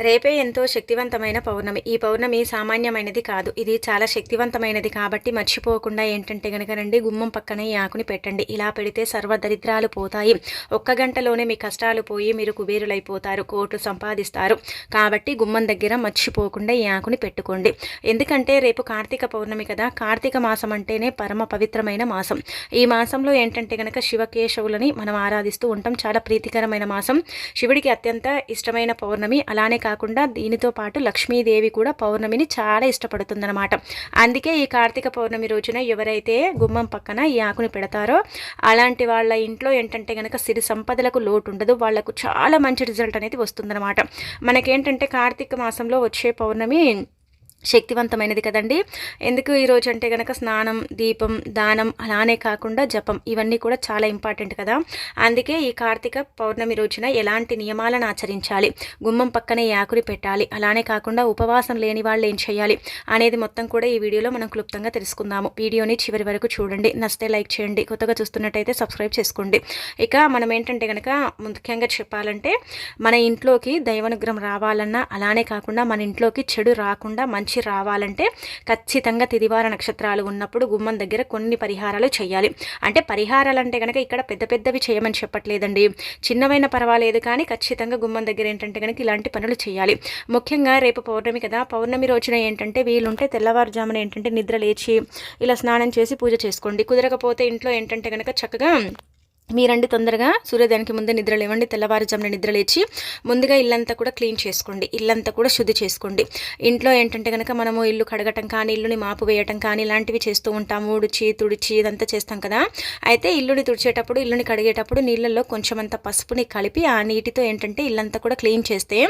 రేపే ఎంతో శక్తివంతమైన పౌర్ణమి. ఈ పౌర్ణమి సామాన్యమైనది కాదు. ఇది చాలా శక్తివంతమైనది కాబట్టి మర్చిపోకుండా ఏంటంటే గనక రండి గుమ్మం పక్కన ఈ ఆకుని పెట్టండి. ఇలా పెడితే సర్వ దరిద్రాలు పోతాయి. ఒక్క గంటలోనే మీ కష్టాలు పోయి మీరు కుబేరులైపోతారు కోట్లు సంపాదిస్తారు. కాబట్టి గుమ్మం దగ్గర మర్చిపోకుండా ఈ ఆకుని పెట్టుకోండి. ఎందుకంటే రేపు కార్తీక పౌర్ణమి కదా. కార్తీక మాసం అంటేనే పరమ పవిత్రమైన మాసం. ఈ మాసంలో ఏంటంటే గనక శివకేశవులని మనం ఆరాధిస్తూ ఉంటాం. చాలా ప్రీతికరమైన మాసం. శివుడికి అత్యంత ఇష్టమైన పౌర్ణమి. అలానే కాకుండా దీనితో పాటు లక్ష్మీదేవి కూడా పౌర్ణమిని చాలా ఇష్టపడుతుందన్నమాట. అందుకే ఈ కార్తీక పౌర్ణమి రోజున ఎవరైతే గుమ్మం పక్కన ఈ ఆకుని పెడతారో అలాంటి వాళ్ళ ఇంట్లో ఏంటంటే కనుక సిరి సంపదలకు లోటు ఉండదు వాళ్ళకు చాలా మంచి రిజల్ట్ అనేది వస్తుందన్నమాట. మనకేంటంటే కార్తీక మాసంలో వచ్చే పౌర్ణమి శక్తివంతమైనది కదండి. ఎందుకు ఈరోజు అంటే కనుక స్నానం దీపం దానం అలానే కాకుండా జపం ఇవన్నీ కూడా చాలా ఇంపార్టెంట్ కదా. అందుకే ఈ కార్తీక పౌర్ణమి రోజున ఎలాంటి నియమాలను ఆచరించాలి? గుమ్మం పక్కనే యాకురి పెట్టాలి. అలానే కాకుండా ఉపవాసం లేని వాళ్ళు ఏం చేయాలి? అనేది మొత్తం కూడా ఈ వీడియోలో మనం క్లుప్తంగా తెలుసుకుందాము. వీడియోని చివరి వరకు చూడండి. నస్తే లైక్ చేయండి. కొత్తగా చూస్తున్నట్టయితే సబ్స్క్రైబ్ చేసుకోండి. ఇక మనం ఏంటంటే కనుక ముఖ్యంగా చెప్పాలంటే మన ఇంట్లోకి దైవనుగ్రహం రావాలన్నా అలానే కాకుండా మన ఇంట్లోకి చెడు రాకుండా మంచి మంచి రావాలంటే ఖచ్చితంగా తిదివార నక్షత్రాలు ఉన్నప్పుడు గుమ్మం దగ్గర కొన్ని పరిహారాలు చేయాలి. అంటే పరిహారాలు అంటే కనుక ఇక్కడ పెద్ద పెద్దవి చేయమని చెప్పట్లేదండి. చిన్నవైన పర్వాలేదు కానీ ఖచ్చితంగా గుమ్మం దగ్గర ఏంటంటే కనుక ఇలాంటి పనులు చేయాలి. ముఖ్యంగా రేపు పౌర్ణమి కదా. పౌర్ణమి రోజున ఏంటంటే వీలుంటే తెల్లవారుజామున ఏంటంటే నిద్ర లేచి ఇలా స్నానం చేసి పూజ చేసుకోండి. కుదరకపోతే ఇంట్లో ఏంటంటే కనుక చక్కగా మీరండి తొందరగా సూర్యోదయానికి ముందే నిద్ర లేవండి తెల్లవారుజామున నిద్ర లేచి ముందుగా ఇల్లంతా కూడా క్లీన్ చేసుకోండి ఇల్లంతా కూడా శుద్ధి చేసుకోండి. ఇంట్లో ఏంటంటే కనుక మనము ఇల్లు కడగటం కానీ ఇల్లుని మాపు వేయటం కానీ ఇలాంటివి చేస్తూ ఉంటాము. ఉడిచి తుడిచి ఇదంతా చేస్తాం కదా. అయితే ఇల్లుని తుడిచేటప్పుడు ఇల్లుని కడిగేటప్పుడు నీళ్ళల్లో కొంచెం అంత పసుపుని కలిపి ఆ నీటితో ఏంటంటే ఇల్లంతా కూడా క్లీన్ చేస్తే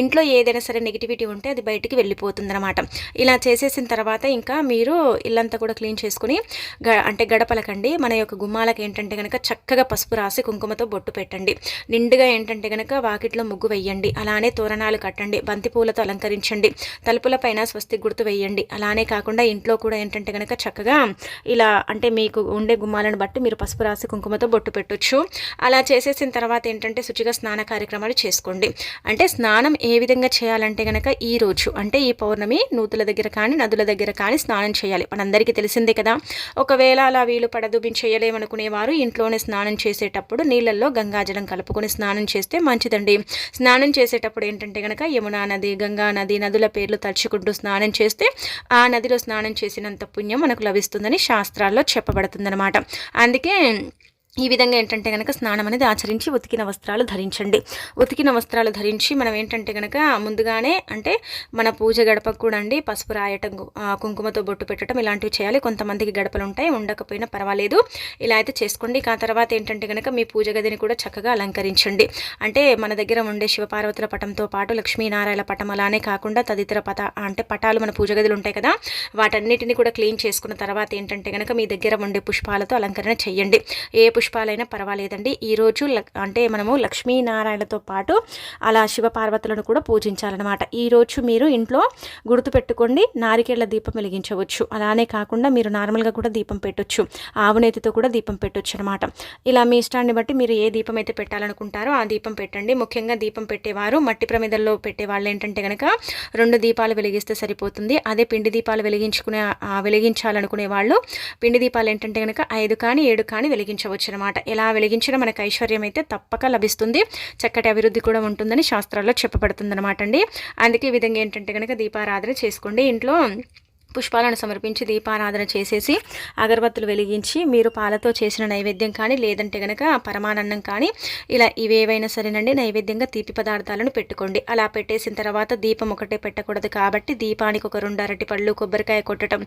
ఇంట్లో ఏదైనా సరే నెగిటివిటీ ఉంటే అది బయటికి వెళ్ళిపోతుంది అనమాట ఇలా చేసేసిన తర్వాత ఇంకా మీరు ఇల్లంతా కూడా క్లీన్ చేసుకుని అంటే గడపలకండి. మన యొక్క గుమ్మాలకు ఏంటంటే కనుక చక్కగా పసుపు రాసి కుంకుమతో బొట్టు పెట్టండి. నిండుగా ఏంటంటే కనుక వాకిట్లో ముగ్గు వెయ్యండి. అలానే తోరణాలు కట్టండి. బంతి పూలతో అలంకరించండి. తలుపులపైన స్వస్తి గుర్తు వేయండి అలానే కాకుండా ఇంట్లో కూడా ఏంటంటే కనుక చక్కగా ఇలా అంటే మీకు ఉండే గుమ్మాలను బట్టి మీరు పసుపు రాసి కుంకుమతో బొట్టు పెట్టొచ్చు. అలా చేసేసిన తర్వాత ఏంటంటే శుచిగా స్నాన కార్యక్రమాలు చేసుకోండి. అంటే స్నానం ఏ విధంగా చేయాలంటే కనుక ఈ రోజు అంటే ఈ పౌర్ణమి నూతుల దగ్గర కానీ నదుల దగ్గర కానీ స్నానం చేయాలి. మనందరికీ తెలిసిందే కదా. ఒకవేళ అలా వీలు పడదు మేము చేయలేమనుకునేవారు ఇంట్లోనే స్నానం స్నానం చేసేటప్పుడు నీళ్ళల్లో గంగాజలం కలుపుకొని స్నానం చేస్తే మంచిదండి. స్నానం చేసేటప్పుడు ఏంటంటే కనుక యమునా నది గంగా నది నదుల పేర్లు తలుచుకుంటూ స్నానం చేస్తే ఆ నదిలో స్నానం చేసినంత పుణ్యం మనకు లభిస్తుందని శాస్త్రాల్లో చెప్పబడుతుందన్నమాట. అందుకే ఈ విధంగా ఏంటంటే కనుక స్నానం అనేది ఆచరించి ఉతికిన వస్త్రాలు ధరించండి. ఉతికిన వస్త్రాలు ధరించి మనం ఏంటంటే కనుక ముందుగానే అంటే మన పూజ గడపకు కూడా అండి పసుపు రాయటం కుంకుమతో బొట్టు పెట్టడం ఇలాంటివి చేయాలి. కొంతమందికి గడపలు ఉంటాయి ఉండకపోయినా పర్వాలేదు. ఇలా అయితే చేసుకోండి. ఆ తర్వాత ఏంటంటే కనుక మీ పూజ గదిని కూడా చక్కగా అలంకరించండి. అంటే మన దగ్గర ఉండే శివపార్వతుల పటంతో పాటు లక్ష్మీనారాయణ పటం అలానే కాకుండా తదితర పట అంటే పటాలు మన పూజ గదులు ఉంటాయి కదా వాటన్నిటిని కూడా క్లీన్ చేసుకున్న తర్వాత ఏంటంటే కనుక మీ దగ్గర ఉండే పుష్పాలతో అలంకరణ చేయండి. ఏ పుష్ప పుష్పాలైనా పర్వాలేదండి. ఈరోజు అంటే మనము లక్ష్మీనారాయణతో పాటు అలా శివపార్వతులను కూడా పూజించాలన్నమాట. ఈరోజు మీరు ఇంట్లో గుర్తుపెట్టుకోండి నారికేళ్ళ దీపం వెలిగించవచ్చు. అలానే కాకుండా మీరు నార్మల్గా కూడా దీపం పెట్టొచ్చు. ఆవునేతితో కూడా దీపం పెట్టొచ్చు అనమాట ఇలా మీ ఇష్టాన్ని బట్టి మీరు ఏ దీపం అయితే పెట్టాలనుకుంటారో ఆ దీపం పెట్టండి. ముఖ్యంగా దీపం పెట్టేవారు మట్టి ప్రమిదల్లో పెట్టే వాళ్ళు ఏంటంటే కనుక రెండు దీపాలు వెలిగిస్తే సరిపోతుంది. అదే పిండి దీపాలు వెలిగించుకునే వెలిగించాలనుకునే వాళ్ళు పిండి దీపాలు ఏంటంటే కనుక ఐదు కానీ ఏడు కానీ వెలిగించవచ్చు. అనమాట. ఎలా వెలిగించడం మనకు ఐశ్వర్యం అయితే తప్పక లభిస్తుంది. చక్కటి అభివృద్ధి కూడా ఉంటుందని శాస్త్రాల్లో చెప్పబడుతుంది అనమాట అండి. అందుకే ఈ విధంగా ఏంటంటే కనుక దీపారాధన చేసుకోండి. ఇంట్లో పుష్పాలను సమర్పించి దీపారాధన చేసేసి అగరబత్తులు వెలిగించి మీరు పాలతో చేసిన నైవేద్యం కానీ లేదంటే కనుక పరమానందం కానీ ఇలా ఇవేవైనా సరేనండి నైవేద్యంగా తీపి పదార్థాలను పెట్టుకోండి. అలా పెట్టేసిన తర్వాత దీపం ఒకటే పెట్టకూడదు కాబట్టి దీపానికి ఒక రెండు అరటి పళ్ళు కొబ్బరికాయ కొట్టడం.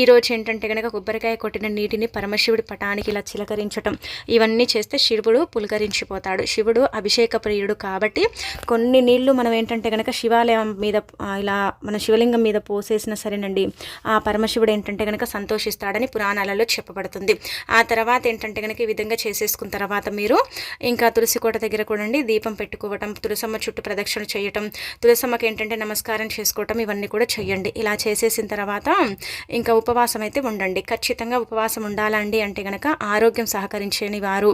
ఈరోజు ఏంటంటే కనుక కొబ్బరికాయ కొట్టిన నీటిని పరమశివుడి పటానికి ఇలా చిలకరించటం. ఇవన్నీ చేస్తే శివుడు పులకరించిపోతాడు. శివుడు అభిషేక ప్రియుడు కాబట్టి కొన్ని నీళ్ళు మనం ఏంటంటే కనుక శివాలయం మీద ఇలా మన శివలింగం మీద పోసేసిన సరేనండి ఆ పరమశివుడు ఏంటంటే కనుక సంతోషిస్తాడని పురాణాలలో చెప్పబడుతుంది. ఆ తర్వాత ఏంటంటే కనుక ఈ విధంగా చేసేసుకున్న తర్వాత మీరు ఇంకా తులసి కోట దగ్గర కూడా దీపం పెట్టుకోవటం తులసమ్మ చుట్టూ ప్రదక్షిణ చేయటం తులసమ్మకి ఏంటంటే నమస్కారం చేసుకోవటం ఇవన్నీ కూడా చేయండి ఇలా చేసేసిన తర్వాత ఇంకా ఉపవాసం అయితే ఉండండి. ఖచ్చితంగా ఉపవాసం ఉండాలండి అంటే కనుక ఆరోగ్యం సహకరించని వారు.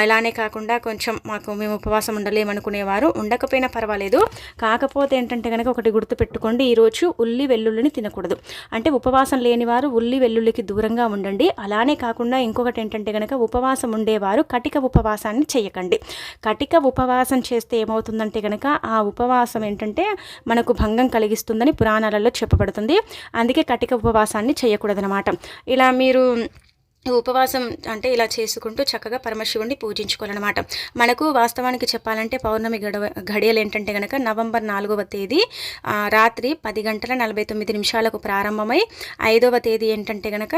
అలానే కాకుండా కొంచెం మాకు మేము ఉపవాసం ఉండలేమనుకునేవారు ఉండకపోయినా పర్వాలేదు. కాకపోతే ఏంటంటే కనుక ఒకటి గుర్తు పెట్టుకోండి ఈరోజు ఉల్లి వెల్లుల్లిని తినకూడదు. అంటే ఉపవాసం లేనివారు ఉల్లి వెల్లుల్లికి దూరంగా ఉండండి. అలానే కాకుండా ఇంకొకటి ఏంటంటే కనుక ఉపవాసం ఉండేవారు కటిక ఉపవాసాన్ని చేయకండి. కటిక ఉపవాసం చేస్తే ఏమవుతుందంటే కనుక ఆ ఉపవాసం ఏంటంటే మనకు భంగం కలిగిస్తుందని పురాణాలలో చెప్పబడుతుంది. అందుకే కటిక ఉపవాసాన్ని చేయకూడదనమాట ఇలా మీరు ఉపవాసం అంటే ఇలా చేసుకుంటూ చక్కగా పరమశివుడిని పూజించుకోవాలన్నమాట. మనకు వాస్తవానికి చెప్పాలంటే పౌర్ణమి గడవ ఘడియలు ఏంటంటే కనుక నవంబర్ నాలుగవ తేదీ రాత్రి పది గంటల నలభై తొమ్మిది నిమిషాలకు ప్రారంభమై ఐదవ తేదీ ఏంటంటే కనుక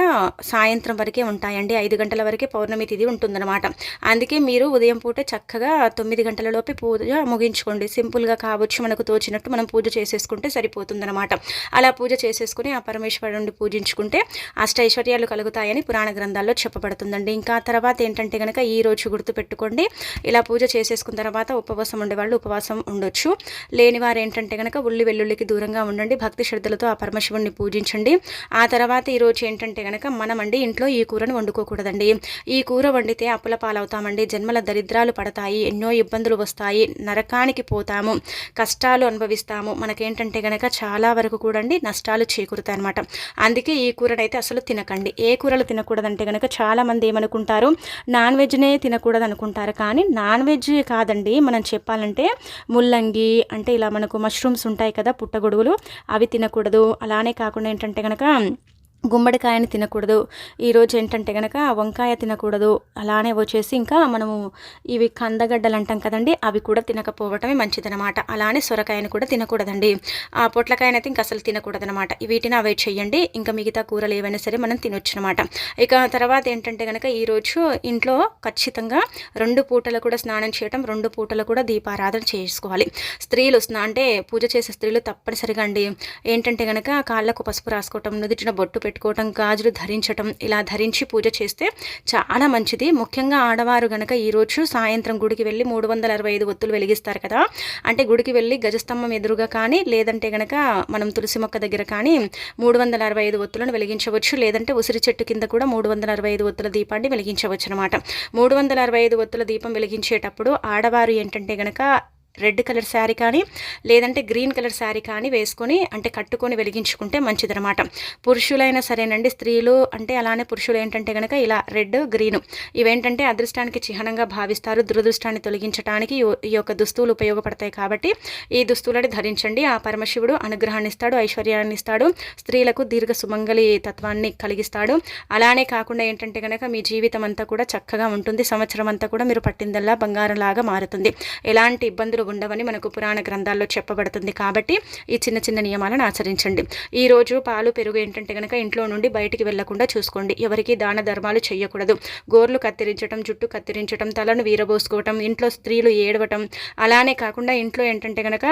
సాయంత్రం వరకే ఉంటాయండి. ఐదు గంటల వరకే పౌర్ణమి తిథి ఉంటుందన్నమాట. అందుకే మీరు ఉదయం పూట చక్కగా తొమ్మిది గంటలలోపే పూజ ముగించుకోండి. సింపుల్గా కావచ్చు మనకు తోచినట్టు మనం పూజ చేసేసుకుంటే సరిపోతుందన్నమాట. అలా పూజ చేసేసుకుని ఆ పరమేశ్వరుడిని పూజించుకుంటే అష్టైశ్వర్యాలు కలుగుతాయని పురాణ గ్రంథం గ్రంథాల్లో చెప్పబడుతుందండి. ఇంకా తర్వాత ఏంటంటే కనుక ఈ రోజు గుర్తుపెట్టుకోండి. ఇలా పూజ చేసేసుకున్న తర్వాత ఉపవాసం ఉండేవాళ్ళు ఉపవాసం ఉండొచ్చు. లేని వారు ఏంటంటే కనుక ఉల్లి వెల్లుల్లికి దూరంగా ఉండండి. భక్తి శ్రద్ధలతో ఆ పరమశివుణ్ణి పూజించండి. ఆ తర్వాత ఈరోజు ఏంటంటే కనుక మనమండి ఇంట్లో ఈ కూరను వండుకోకూడదండి. ఈ కూర వండితే అప్పుల పాలవుతామండి. జన్మల దరిద్రాలు పడతాయి. ఎన్నో ఇబ్బందులు వస్తాయి. నరకానికి పోతాము. కష్టాలు అనుభవిస్తాము. మనకేంటంటే కనుక చాలా వరకు కూడా నష్టాలు చేకూరుతాయి అనమాట అందుకే ఈ కూరనైతే అసలు తినకండి. ఏ కూరలు తినకూడదంటే అంటే కనుక చాలామంది ఏమనుకుంటారు నాన్ వెజ్నే తినకూడదు అనుకుంటారు కానీ నాన్ వెజ్ కాదండి. మనం చెప్పాలంటే ముల్లంగి అంటే ఇలా మనకు మష్రూమ్స్ ఉంటాయి కదా పుట్టగొడుగులు అవి తినకూడదు. అలానే కాకుండా ఏంటంటే కనుక గుమ్మడికాయని తినకూడదు. ఈరోజు ఏంటంటే కనుక వంకాయ తినకూడదు. అలానే వచ్చేసి ఇంకా మనము ఇవి కందగడ్డలు అంటాం కదండి అవి కూడా తినకపోవటమే మంచిదనమాట. అలానే సొరకాయని కూడా తినకూడదండి. ఆ పొట్లకాయని అయితే ఇంకా అసలు తినకూడదనమాట. వీటిని అవాయిడ్ చేయండి ఇంకా మిగతా కూరలు ఏవైనా సరే మనం తినొచ్చు అనమాట ఇక తర్వాత ఏంటంటే కనుక ఈరోజు ఇంట్లో ఖచ్చితంగా రెండు పూటలు కూడా స్నానం చేయటం రెండు పూటలు కూడా దీపారాధన చేసుకోవాలి. స్త్రీలు అంటే పూజ చేసే స్త్రీలు తప్పనిసరిగా అండి. ఏంటంటే కనుక కాళ్ళకు పసుపు రాసుకోవటం నుదిటిన బొట్టు పెట్టుకోవటం గాజులు ధరించటం ఇలా ధరించి పూజ చేస్తే చాలా మంచిది. ముఖ్యంగా ఆడవారు గనక ఈరోజు సాయంత్రం గుడికి వెళ్ళి మూడు వందల అరవై ఐదు ఒత్తులు వెలిగిస్తారు కదా. అంటే గుడికి వెళ్ళి గజస్తంభం ఎదురుగా కానీ లేదంటే గనక మనం తులసి మొక్క దగ్గర కానీ మూడు వందల అరవై ఐదు ఒత్తులను వెలిగించవచ్చు. లేదంటే ఉసిరి చెట్టు కింద కూడా మూడు వందల అరవై ఐదు ఒత్తుల దీపాన్ని వెలిగించవచ్చు అనమాట మూడు వందల అరవై ఐదు ఒత్తుల దీపం వెలిగించేటప్పుడు ఆడవారు ఏంటంటే గనక రెడ్ కలర్ శారీ కానీ లేదంటే గ్రీన్ కలర్ శారీ కానీ వేసుకొని అంటే కట్టుకొని వెలిగించుకుంటే మంచిదనమాట పురుషులైనా సరేనండి స్త్రీలు అంటే అలానే పురుషులు ఏంటంటే కనుక ఇలా రెడ్ గ్రీన్. ఇవేంటంటే అదృష్టానికి చిహ్నంగా భావిస్తారు. దురదృష్టాన్ని తొలగించడానికి ఈ యొక్క దుస్తువులు ఉపయోగపడతాయి కాబట్టి ఈ దుస్తువులని ధరించండి. ఆ పరమశివుడు అనుగ్రహాన్ని ఇస్తాడు ఐశ్వర్యాన్ని ఇస్తాడు స్త్రీలకు దీర్ఘ సుమంగళి తత్వాన్ని కలిగిస్తాడు. అలానే కాకుండా ఏంటంటే కనుక మీ జీవితం అంతా కూడా చక్కగా ఉంటుంది. సంవత్సరం అంతా కూడా మీరు పట్టిందల్లా బంగారంలాగా మారుతుంది. ఎలాంటి ఇబ్బందులు ఇబ్బందులు ఉండవని మనకు పురాణ గ్రంథాల్లో చెప్పబడుతుంది కాబట్టి ఈ చిన్న చిన్న నియమాలను ఆచరించండి. ఈరోజు పాలు పెరుగు ఏంటంటే కనుక ఇంట్లో నుండి బయటికి వెళ్ళకుండా చూసుకోండి. ఎవరికి దాన ధర్మాలు చేయకూడదు. గోర్లు కత్తిరించడం జుట్టు కత్తిరించడం తలను వీరబోసుకోవటం ఇంట్లో స్త్రీలు ఏడవటం అలానే కాకుండా ఇంట్లో ఏంటంటే కనుక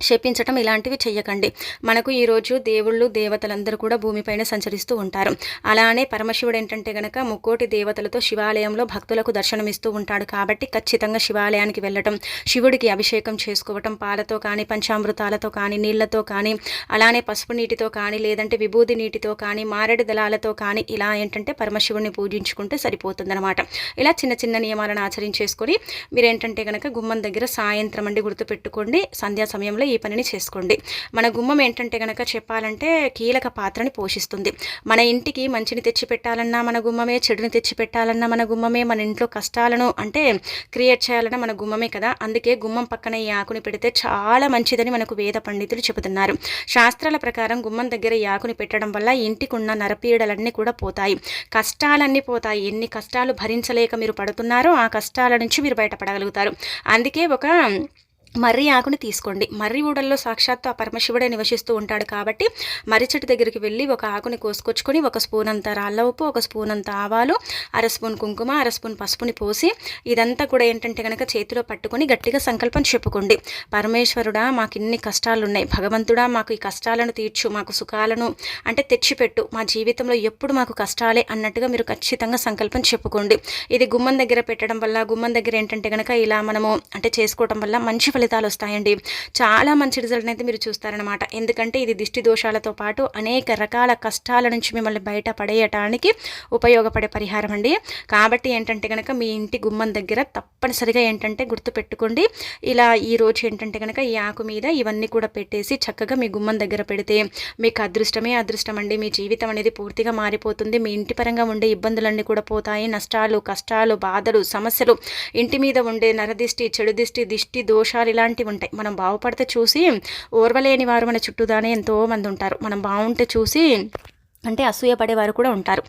శపించటం ఇలాంటివి చెయ్యకండి. మనకు ఈరోజు దేవుళ్ళు దేవతలందరూ కూడా భూమిపైన సంచరిస్తూ ఉంటారు. అలానే పరమశివుడు ఏంటంటే గనక ముక్కోటి దేవతలతో శివాలయంలో భక్తులకు దర్శనమిస్తూ ఉంటాడు కాబట్టి ఖచ్చితంగా శివాలయానికి వెళ్ళటం శివుడికి అభిషేకం చేసుకోవటం పాలతో కానీ పంచామృతాలతో కానీ నీళ్ళతో కానీ అలానే పసుపు నీటితో కానీ లేదంటే విభూది నీటితో కానీ మారేడు దళాలతో కానీ ఇలా ఏంటంటే పరమశివుడిని పూజించుకుంటే సరిపోతుందన్నమాట. ఇలా చిన్న చిన్న నియమాలను ఆచరించేసుకొని మీరేంటంటే కనుక గుమ్మం దగ్గర సాయంత్రం అండి గుర్తుపెట్టుకోండి. సంధ్యా సమయంలో ఈ పనిని చేసుకోండి. మన గుమ్మం ఏంటంటే కనుక చెప్పాలంటే కీలక పాత్రని పోషిస్తుంది. మన ఇంటికి మంచిని తెచ్చి పెట్టాలన్నా మన గుమ్మమే చెడుని తెచ్చిపెట్టాలన్నా మన గుమ్మమే మన ఇంట్లో కష్టాలను అంటే క్రియేట్ చేయాలన్నా మన గుమ్మమే కదా. అందుకే గుమ్మం పక్కన ఈ ఆకుని పెడితే చాలా మంచిదని మనకు వేద పండితులు చెబుతున్నారు. శాస్త్రాల ప్రకారం గుమ్మం దగ్గర ఈ ఆకుని పెట్టడం వల్ల ఇంటికి ఉన్న నరపీడలన్నీ కూడా పోతాయి. కష్టాలన్నీ పోతాయి. ఎన్ని కష్టాలు భరించలేక మీరు పడుతున్నారో ఆ కష్టాల నుంచి మీరు బయటపడగలుగుతారు. అందుకే ఒక మర్రి ఆకుని తీసుకోండి. మర్రి ఊడల్లో సాక్షాత్తు ఆ పరమశివుడే నివసిస్తూ ఉంటాడు కాబట్టి మర్రి చెట్టు దగ్గరికి వెళ్ళి ఒక ఆకుని కోసుకొచ్చుకొని ఒక స్పూన్ అంత రాళ్ళ ఉప్పు ఒక స్పూన్ అంత ఆవాలు అర స్పూన్ కుంకుమ అర స్పూన్ పసుపుని పోసి ఇదంతా కూడా ఏంటంటే కనుక చేతిలో పట్టుకొని గట్టిగా సంకల్పం చెప్పుకోండి. పరమేశ్వరుడా మాకు ఇన్ని కష్టాలు ఉన్నాయి భగవంతుడా మాకు ఈ కష్టాలను తీర్చు మాకు సుఖాలను అంటే తెచ్చిపెట్టు. మా జీవితంలో ఎప్పుడు మాకు కష్టాలే అన్నట్టుగా మీరు ఖచ్చితంగా సంకల్పం చెప్పుకోండి. ఇది గుమ్మం దగ్గర పెట్టడం వల్ల గుమ్మం దగ్గర ఏంటంటే కనుక ఇలా మనము అంటే చేసుకోవడం వల్ల మంచి ఫలితాలు వస్తాయండి. చాలా మంచి రిజల్ట్ అయితే మీరు చూస్తారనమాట ఎందుకంటే ఇది దిష్టి దోషాలతో పాటు అనేక రకాల కష్టాల నుంచి మిమ్మల్ని బయట పడేయటానికి ఉపయోగపడే పరిహారం అండి. కాబట్టి ఏంటంటే కనుక మీ ఇంటి గుమ్మం దగ్గర తప్పనిసరిగా ఏంటంటే గుర్తు పెట్టుకోండి ఇలా ఈ రోజు ఏంటంటే కనుక ఈ ఆకు మీద ఇవన్నీ కూడా పెట్టేసి చక్కగా మీ గుమ్మం దగ్గర పెడితే మీకు అదృష్టమే అదృష్టం అండి. మీ జీవితం అనేది పూర్తిగా మారిపోతుంది. మీ ఇంటి పరంగా ఉండే ఇబ్బందులన్నీ కూడా పోతాయి. నష్టాలు కష్టాలు బాధలు సమస్యలు ఇంటి మీద ఉండే నరదిష్టి చెడు దిష్టి దిష్టి దోషాలు ఇలాంటివి ఉంటాయి. మనం బాగుపడితే చూసి ఓర్వలేని వారు మన చుట్టూదానే ఎంతోమంది ఉంటారు. మనం బాగుంటే చూసి అంటే అసూయ పడేవారు కూడా ఉంటారు.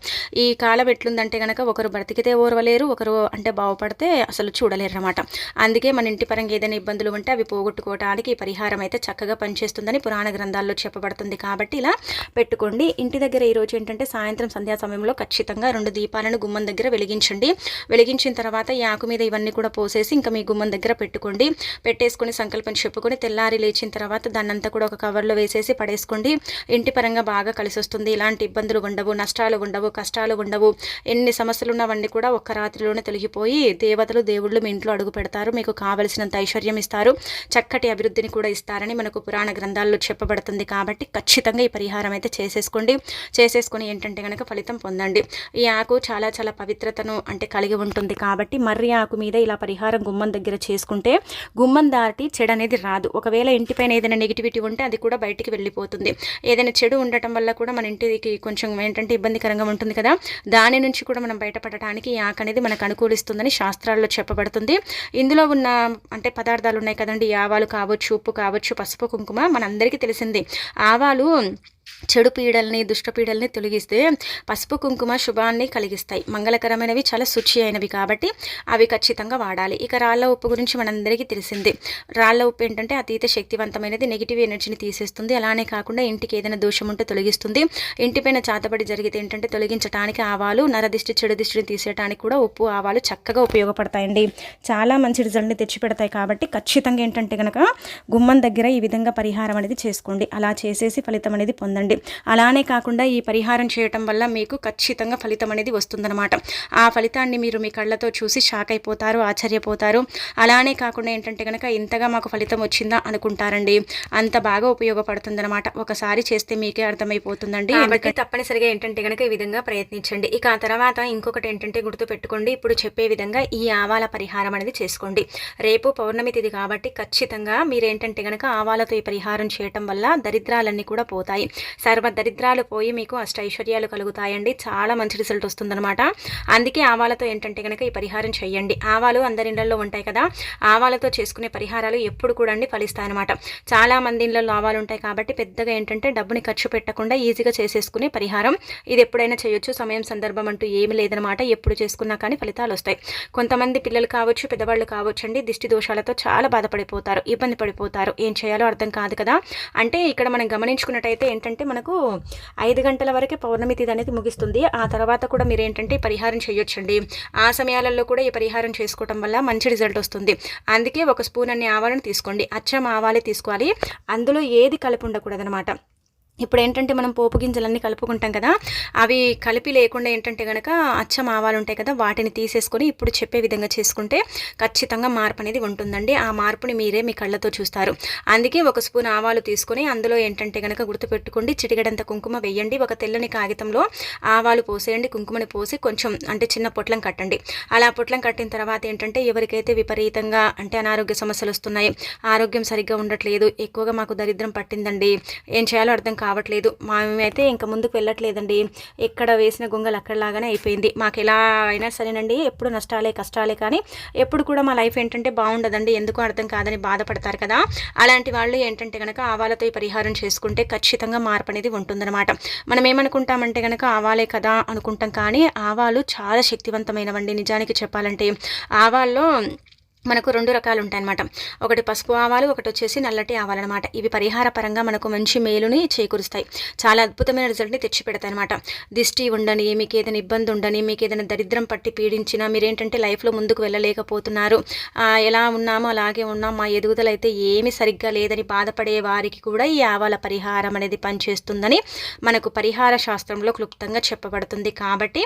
ఈ కాలం ఎట్లుందంటే కనుక ఒకరు బ్రతికితే ఓర్వలేరు ఒకరు అంటే బాగుపడితే అసలు చూడలేరు అనమాట అందుకే మన ఇంటి పరంగా ఏదైనా ఇబ్బందులు ఉంటే అవి పోగొట్టుకోవడానికి ఈ పరిహారం అయితే చక్కగా పనిచేస్తుందని పురాణ గ్రంథాల్లో చెప్పబడుతుంది. కాబట్టి ఇలా పెట్టుకోండి. ఇంటి దగ్గర ఈరోజు ఏంటంటే సాయంత్రం సంధ్యా సమయంలో ఖచ్చితంగా రెండు దీపాలను గుమ్మం దగ్గర వెలిగించండి. వెలిగించిన తర్వాత ఈ ఆకు మీద ఇవన్నీ కూడా పోసేసి ఇంకా మీ గుమ్మం దగ్గర పెట్టుకోండి. పెట్టేసుకొని సంకల్పం చెప్పుకొని తెల్లారి లేచిన తర్వాత దాన్నంతా కూడా ఒక కవర్లో వేసేసి పడేసుకోండి. ఇంటి పరంగా బాగా కలిసి వస్తుంది ఇలాంటి ఇబ్బందులు ఉండవు నష్టాలు ఉండవు కష్టాలు ఉండవు. ఎన్ని సమస్యలు ఉన్నవన్నీ కూడా ఒక్క రాత్రిలోనే తొలగిపోయి దేవతలు దేవుళ్ళు మీ ఇంట్లో అడుగు పెడతారు మీకు కావలసినంత ఐశ్వర్యం ఇస్తారు చక్కటి అభివృద్ధిని కూడా ఇస్తారని మనకు పురాణ గ్రంథాల్లో చెప్పబడుతుంది కాబట్టి ఖచ్చితంగా ఈ పరిహారం అయితే చేసేసుకోండి. చేసేసుకొని ఏంటంటే కనుక ఫలితం పొందండి. ఈ ఆకు చాలా చాలా పవిత్రతను అంటే కలిగి ఉంటుంది కాబట్టి మర్రి ఆకు మీద ఇలా పరిహారం గుమ్మం దగ్గర చేసుకుంటే గుమ్మం దాటి చెడు అనేది రాదు. ఒకవేళ ఇంటిపైన ఏదైనా నెగిటివిటీ ఉంటే అది కూడా బయటికి వెళ్ళిపోతుంది. ఏదైనా చెడు ఉండటం వల్ల కూడా మన ఇంటికి కొంచెం ఏంటంటే ఇబ్బందికరంగా ఉంటుంది కదా. దాని నుంచి కూడా మనం బయటపడటానికి ఈ ఆకు అనేది మనకు అనుకూలిస్తుందని శాస్త్రాల్లో చెప్పబడుతుంది. ఇందులో ఉన్న అంటే పదార్థాలు ఉన్నాయి కదండి. ఆవాలు కావచ్చు ఉప్పు కావచ్చు పసుపు కుంకుమ మనందరికీ తెలిసింది. ఆవాలు చెడు పీడల్ని దుష్టపీడల్ని తొలగిస్తే పసుపు కుంకుమ శుభాన్ని కలిగిస్తాయి. మంగళకరమైనవి చాలా శుచి అయినవి కాబట్టి అవి ఖచ్చితంగా వాడాలి. ఇక రాళ్ళ ఉప్పు గురించి మనందరికీ తెలిసింది. రాళ్ళ ఉప్పు ఏంటంటే అతీత శక్తివంతమైనది నెగిటివ్ ఎనర్జీని తీసేస్తుంది. అలానే కాకుండా ఇంటికి ఏదైనా దోషం ఉంటే తొలగిస్తుంది. ఇంటిపైన చాతబడి జరిగితే ఏంటంటే తొలగించడానికి ఆవాలు నరదిష్టి చెడు దిష్టిని తీసేయడానికి కూడా ఉప్పు ఆవాలు చక్కగా ఉపయోగపడతాయండి. చాలా మంచి రిజల్ట్ని తెచ్చిపెడతాయి కాబట్టి ఖచ్చితంగా ఏంటంటే కనుక గుమ్మం దగ్గర ఈ విధంగా పరిహారం అనేది చేసుకోండి. అలా చేసేసి ఫలితం అనేది పొందండి. చేయండి అలానే కాకుండా ఈ పరిహారం చేయటం వల్ల మీకు ఖచ్చితంగా ఫలితం అనేది వస్తుందన్నమాట. ఆ ఫలితాన్ని మీరు మీ కళ్ళతో చూసి షాక్ అయిపోతారు ఆశ్చర్యపోతారు. అలానే కాకుండా ఏంటంటే కనుక ఇంతగా మాకు ఫలితం వచ్చిందా అనుకుంటారండి. అంత బాగా ఉపయోగపడుతుందన్నమాట. ఒకసారి చేస్తే మీకే అర్థమైపోతుందండి. కాబట్టి తప్పనిసరిగా ఏంటంటే కనుక ఈ విధంగా ప్రయత్నించండి. ఇక ఆ తర్వాత ఇంకొకటి ఏంటంటే గుర్తు పెట్టుకోండి ఇప్పుడు చెప్పే విధంగా ఈ ఆవాల పరిహారం అనేది చేసుకోండి. రేపు పౌర్ణమి తిథి కాబట్టి ఖచ్చితంగా మీరేంటంటే కనుక ఆవాలతో ఈ పరిహారం చేయటం వల్ల దరిద్రాలన్నీ కూడా పోతాయి. సర్వదరిద్రాలు పోయి మీకు అష్టైశ్వర్యాలు కలుగుతాయండి. చాలా మంచి రిజల్ట్ వస్తుందన్నమాట. అందుకే ఆవాలతో ఏంటంటే కనుక ఈ పరిహారం చేయండి. ఆవాలు అందరి ఇళ్ళలో ఉంటాయి కదా ఆవాలతో చేసుకునే పరిహారాలు ఎప్పుడు కూడా అండి ఫలిస్తాయన్నమాట. చాలా మంది ఇళ్ళలో ఆవాలు ఉంటాయి కాబట్టి పెద్దగా ఏంటంటే డబ్బుని ఖర్చు పెట్టకుండా ఈజీగా చేసేసుకునే పరిహారం. ఇది ఎప్పుడైనా చేయొచ్చు. సమయం సందర్భం అంటూ ఏమి లేదనమాట ఎప్పుడు చేసుకున్నా కానీ ఫలితాలు వస్తాయి. కొంతమంది పిల్లలు కావచ్చు పెద్దవాళ్ళు కావచ్చు అండి దిష్టి దోషాలతో చాలా బాధపడిపోతారు ఇబ్బంది పడిపోతారు. ఏం చేయాలో అర్థం కాదు కదా. అంటే ఇక్కడ మనం గమనించుకున్నట్టయితే ఏంటంటే మనకు ఐదు గంటల వరకే పౌర్ణమి తిథి అనేది ముగిస్తుంది. ఆ తర్వాత కూడా మీరు ఏంటంటే పరిహారం చేయొచ్చండి. ఆ సమయాలలో కూడా ఈ పరిహారం చేసుకోవటం వల్ల మంచి రిజల్ట్ వస్తుంది. అందుకే ఒక స్పూన్ అన్ని ఆవాలను తీసుకోండి. అచ్చం ఆవాలే తీసుకోవాలి. అందులో ఏది కలిపి ఉండకూడదనమాట. ఇప్పుడు ఏంటంటే మనం పోపు గింజలన్నీ కలుపుకుంటాం కదా అవి కలిపి లేకుండా ఏంటంటే కనుక అచ్చం ఆవాలు ఉంటాయి కదా వాటిని తీసేసుకొని ఇప్పుడు చెప్పే విధంగా చేసుకుంటే ఖచ్చితంగా మార్పు అనేది ఉంటుందండి. ఆ మార్పుని మీరే మీ కళ్ళతో చూస్తారు. అందుకే ఒక స్పూన్ ఆవాలు తీసుకొని అందులో ఏంటంటే కనుక గుర్తుపెట్టుకోండి చిటిగడంత కుంకుమ వేయండి. ఒక తెల్లని కాగితంలో ఆవాలు పోసేయండి కుంకుమని పోసి కొంచెం అంటే చిన్న పొట్లం కట్టండి. అలా పొట్లం కట్టిన తర్వాత ఏంటంటే ఎవరికైతే విపరీతంగా అంటే అనారోగ్య సమస్యలు వస్తున్నాయి ఆరోగ్యం సరిగ్గా ఉండట్లేదు ఎక్కువగా మాకు దరిద్రం పట్టిందండి ఏం చేయాలో అర్థం కావట్లేదు. మేమైతే ఇంకా ముందుకు వెళ్ళట్లేదండి. ఎక్కడ వేసిన గొంగలు అక్కడలాగానే అయిపోయింది. మాకు ఎలా అయినా సరేనండి. ఎప్పుడు నష్టాలే కష్టాలే కానీ ఎప్పుడు కూడా మా లైఫ్ ఏంటంటే బాగుండదండి. ఎందుకు అర్థం కాదని బాధపడతారు కదా. అలాంటి వాళ్ళు ఏంటంటే కనుక ఆవాలతో ఈ పరిహారం చేసుకుంటే ఖచ్చితంగా మార్పు అనేది ఉంటుందన్నమాట. మనం ఏమనుకుంటామంటే కనుక ఆవాలే కదా అనుకుంటాం కానీ ఆవాలు చాలా శక్తివంతమైనవండి నిజానికి చెప్పాలంటే. ఆవాల్లో మనకు రెండు రకాలు ఉంటాయన్నమాట ఒకటి పసుపు ఆవాలు ఒకటి వచ్చేసి నల్లటి ఆవాలు అనమాట ఇవి పరిహార పరంగా మనకు మంచి మేలుని చేకూరుస్తాయి. చాలా అద్భుతమైన రిజల్ట్ని తెచ్చిపెడతాయి అనమాట దిష్టి ఉండని మీకు ఏదైనా ఇబ్బంది ఉండని మీకు ఏదైనా దరిద్రం పట్టి పీడించినా మీరేంటంటే లైఫ్లో ముందుకు వెళ్ళలేకపోతున్నారు. ఎలా ఉన్నామో అలాగే ఉన్నాం. మా ఎదుగుదల అయితే ఏమి సరిగ్గా లేదని బాధపడే వారికి కూడా ఈ ఆవాల పరిహారం అనేది పనిచేస్తుందని మనకు పరిహార శాస్త్రంలో క్లుప్తంగా చెప్పబడుతుంది. కాబట్టి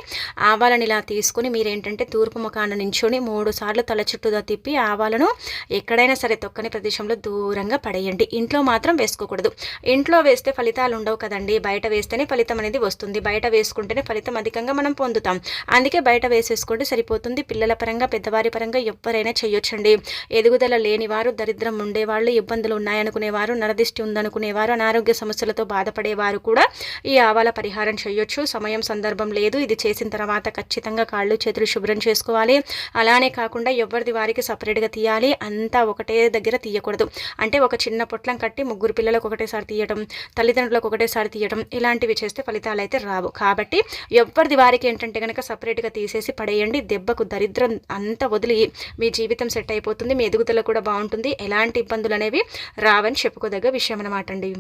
ఆవాలని ఇలా తీసుకుని మీరేంటంటే తూర్పు ముఖాన నించుని మూడు సార్లు తల చుట్టూ తిప్పి చెప్పి ఆవాలను ఎక్కడైనా సరే తొక్కని ప్రదేశంలో దూరంగా పడేయండి. ఇంట్లో మాత్రం వేసుకోకూడదు. ఇంట్లో వేస్తే ఫలితాలు ఉండవు కదండి. బయట వేస్తేనే ఫలితం అనేది వస్తుంది. బయట వేసుకుంటేనే ఫలితం అధికంగా మనం పొందుతాం. అందుకే బయట వేసేసుకుంటే సరిపోతుంది. పిల్లల పరంగా పెద్దవారి పరంగా ఎవరైనా చేయొచ్చండి. ఎదుగుదల లేనివారు దరిద్రం ఉండేవాళ్ళు ఇబ్బందులు ఉన్నాయనుకునేవారు నరదిష్టి ఉందనుకునేవారు అనారోగ్య సమస్యలతో బాధపడేవారు కూడా ఈ ఆవాల పరిహారం చేయొచ్చు. సమయం సందర్భం లేదు. ఇది చేసిన తర్వాత ఖచ్చితంగా కాళ్ళు చేతులు శుభ్రం చేసుకోవాలి. అలానే కాకుండా ఎవరిది వారికి సపరేట్గా తీయాలి. అంతా ఒకటే దగ్గర తీయకూడదు. అంటే ఒక చిన్న పొట్లం కట్టి ముగ్గురు పిల్లలకు ఒకటేసారి తీయడం తల్లిదండ్రులకు ఒకటేసారి తీయడం ఇలాంటివి చేస్తే ఫలితాలు అయితే రావు. కాబట్టి ఎవరిది వారికి ఏంటంటే కనుక సపరేట్గా తీసేసి పడేయండి. దెబ్బకు దరిద్రం అంతా వదిలి మీ జీవితం సెట్ అయిపోతుంది. మీ ఎదుగుదల కూడా బాగుంటుంది. ఎలాంటి ఇబ్బందులు అనేవి రావని చెప్పుకోదగ్గ విషయం అనమాట అండి.